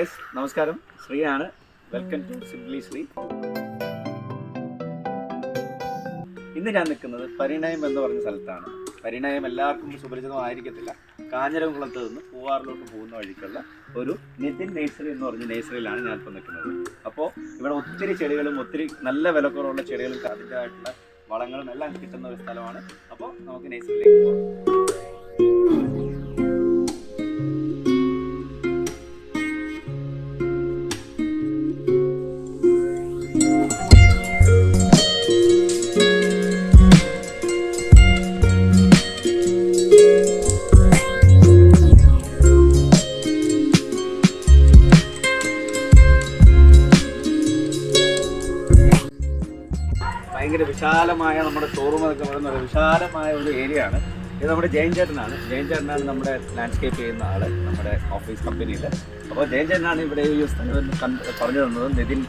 Guys നമസ്കാരം. ശ്രീയാണ്. Welcome to simply Sree ഇന്ന് ഞാൻ നിൽക്കുന്നത് പരിണയം എന്ന് പറഞ്ഞ സ്ഥലത്താണ്. പരിണയം എല്ലാവർക്കും സുപരിചിതമായിരിക്കത്തില്ല കാഞ്ഞിരംകുളത്ത് നിന്ന് പൂവാറിലോട്ട് പോകുന്ന വഴിക്കുള്ള ഒരു നിതിൻ നേഴ്സറി എന്ന് പറഞ്ഞ നേഴ്സറിയിലാണ് ഞാൻ ഇപ്പോൾ നിൽക്കുന്നത്. അപ്പോൾ ഇവിടെ ഒത്തിരി ചെടികളും ഒത്തിരി നല്ല വിലക്കുറവുള്ള ചെടികളും അതിന്റെതായിട്ടുള്ള വളങ്ങളും എല്ലാം കിട്ടുന്ന ഒരു സ്ഥലമാണ്. അപ്പോൾ നമുക്ക് നേഴ്സറിയിലേക്ക് പോകാം. ഭയങ്കര വിശാലമായ നമ്മുടെ ഷോറൂം എന്നൊക്കെ പറയുന്ന ഒരു വിശാലമായ ഒരു ഏരിയ ആണ്. ഇത് നമ്മുടെ ജയൻ ചേട്ടനാണ്. ജയൻ ചേട്ടനാണ് നമ്മുടെ ലാൻഡ്സ്കേപ്പ് ചെയ്യുന്ന ആൾ നമ്മുടെ ഓഫീസ് കമ്പനിയിൽ അപ്പോൾ ജയൻ ചേട്ടനാണ് ഇവിടെ ഈ സ്ഥലം പറഞ്ഞു തന്നത് നിതിൻ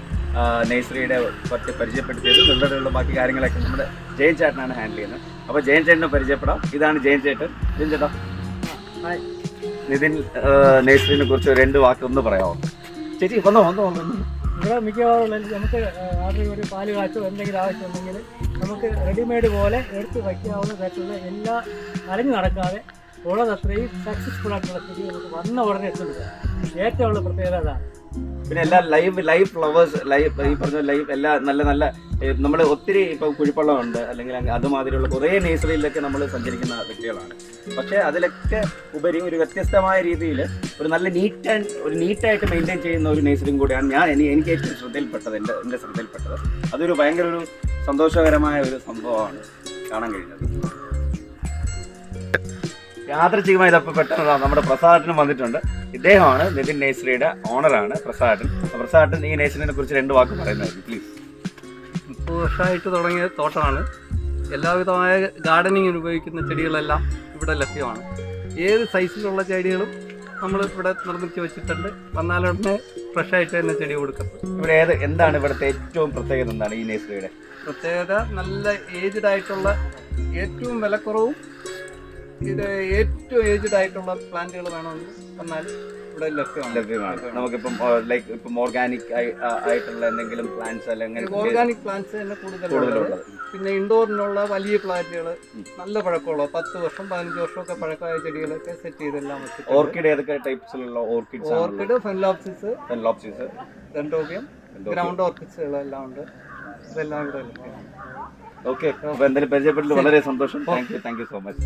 നേഴ്സറിയുടെ കുറച്ച് പരിചയപ്പെടുത്തിയത് ഇവിടെയുള്ള ബാക്കി കാര്യങ്ങളൊക്കെ നമ്മുടെ ജയൻ ചേട്ടനാണ് ഹാൻഡിൽ ചെയ്യുന്നത്. അപ്പോൾ ജയൻ ചേട്ടനെ പരിചയപ്പെടാം. ഇതാണ് ജയൻ ചേട്ടൻ. ജയൻ ചേട്ടാ. നിതിൻ നേഴ്സറിനെ കുറിച്ച് രണ്ട് വാക്ക് ഒന്ന് പറയാമോ? ചേച്ചി വന്നോ വന്നോ വന്നോ. ഇവിടെ മിക്കവാറും നമുക്ക് ആരുടെ ഒരു പാൽ കാച്ചോ എന്തെങ്കിലും ആവശ്യമുണ്ടെങ്കിൽ നമുക്ക് റെഡിമെയ്ഡ് പോലെ എടുത്ത് വയ്ക്കാവുന്ന തരത്തിലുള്ള എല്ലാ അലഞ്ഞു നടക്കാതെ ഉള്ളതത്രയും സക്സസ്ഫുൾ ആയിട്ടുള്ള സ്ഥിതി നമുക്ക് വന്ന ഉടനെ എത്തുന്നത്. ഏറ്റവും ഉള്ള പ്രത്യേകത അതാണ്. പിന്നെ എല്ലാ ലൈവ് ലൈവ് ഫ്ലവേഴ്സ് ലൈവ് ഈ പറഞ്ഞ ലൈവ് എല്ലാ നല്ല നല്ല നമ്മൾ ഒത്തിരി ഇപ്പം കുഴിപ്പള്ളമുണ്ട്. അല്ലെങ്കിൽ അതുമാതിരിയുള്ള കുറേ നേഴ്സറിയിലൊക്കെ നമ്മൾ സഞ്ചരിക്കുന്ന വ്യക്തികളാണ്. പക്ഷേ അതിലൊക്കെ ഉപരി ഒരു വ്യത്യസ്തമായ രീതിയിൽ ഒരു നല്ല നീറ്റ് ആൻഡ് ഒരു നീറ്റായിട്ട് മെയിന്റെയിൻ ചെയ്യുന്ന ഒരു നേഴ്സറിയും കൂടിയാണ് ഞാൻ എനിക്ക് ഏറ്റവും ശ്രദ്ധയിൽപ്പെട്ടത് എന്റെ എന്റെ ശ്രദ്ധയിൽപ്പെട്ടത്. അതൊരു ഭയങ്കര ഒരു സന്തോഷകരമായ ഒരു സംഭവമാണ് കാണാൻ കഴിഞ്ഞത്. യാദൃച്ഛികമായി ഇതപ്പോൾ പെട്ടെന്ന് നമ്മുടെ പ്രസാദനും വന്നിട്ടുണ്ട്. ഇദ്ദേഹമാണ് നിതിൻ നേസ്രിയുടെ ഓണറാണ് പ്രസാദൻ. പ്രസാദൻ ഈ നേസ്രിനെ കുറിച്ച് രണ്ട് വാക്ക് പറയുന്നത് പ്ലീസ് മുപ്പത് വർഷമായിട്ട് തുടങ്ങിയ തോട്ടമാണ്. എല്ലാവിധമായ ഗാർഡനിങ്ങിന് ഉപയോഗിക്കുന്ന ചെടികളെല്ലാം ഇവിടെ ലഭ്യമാണ്. ഏത് സൈസിലുള്ള ചെടികളും നമ്മൾ ഇവിടെ നിർമ്മിച്ച് വെച്ചിട്ടുണ്ട്. വന്നാലുടനെ ഫ്രഷായിട്ട് തന്നെ ചെടി കൊടുക്കും. ഇവിടെ ഏത് എന്താണ് ഇവിടുത്തെ ഏറ്റവും പ്രത്യേകത എന്താണ് ഈ നേഴ്സറിയുടെ? പ്രത്യേകത നല്ല ഏജ്ഡ് ആയിട്ടുള്ള ഏറ്റവും വിലക്കുറവും ഇത് ഏറ്റവും ഏജ്ഡ് ആയിട്ടുള്ള പ്ലാന്റുകൾ വേണമെങ്കിൽ വന്നാൽ ഇവിടെ ലഭ്യമാണ്. ലഭ്യമാണ്. നമുക്കിപ്പം ലൈക്ക് ഇപ്പം ഓർഗാനിക് ആയിട്ടുള്ള എന്തെങ്കിലും പ്ലാന്റ്സ് അല്ലെങ്കിൽ ഓർഗാനിക് പ്ലാന്റ്സ് തന്നെ കൂടുതലുള്ളത്. പിന്നെ ഇൻഡോറിനുള്ള വലിയ പ്ലാന്റുകൾ നല്ല പഴക്കമുള്ള പത്ത് വർഷം പതിനഞ്ച് വർഷമൊക്കെ പഴക്കമായ ചെടികളൊക്കെ സെറ്റ് ചെയ്തെല്ലാം ഓർക്കിഡ് ഏതൊക്കെ ടൈപ്സിലുള്ള orchids orchid phalaenopsis phalaenopsis dendrobium ground ഓർക്കിഡ്സുകളെല്ലാം ഉണ്ട്. ഇതെല്ലാം ഇവിടെ ഓക്കെ എന്തായാലും പരിചയപ്പെട്ടിട്ട് വളരെ സന്തോഷം. Thank you thank you so much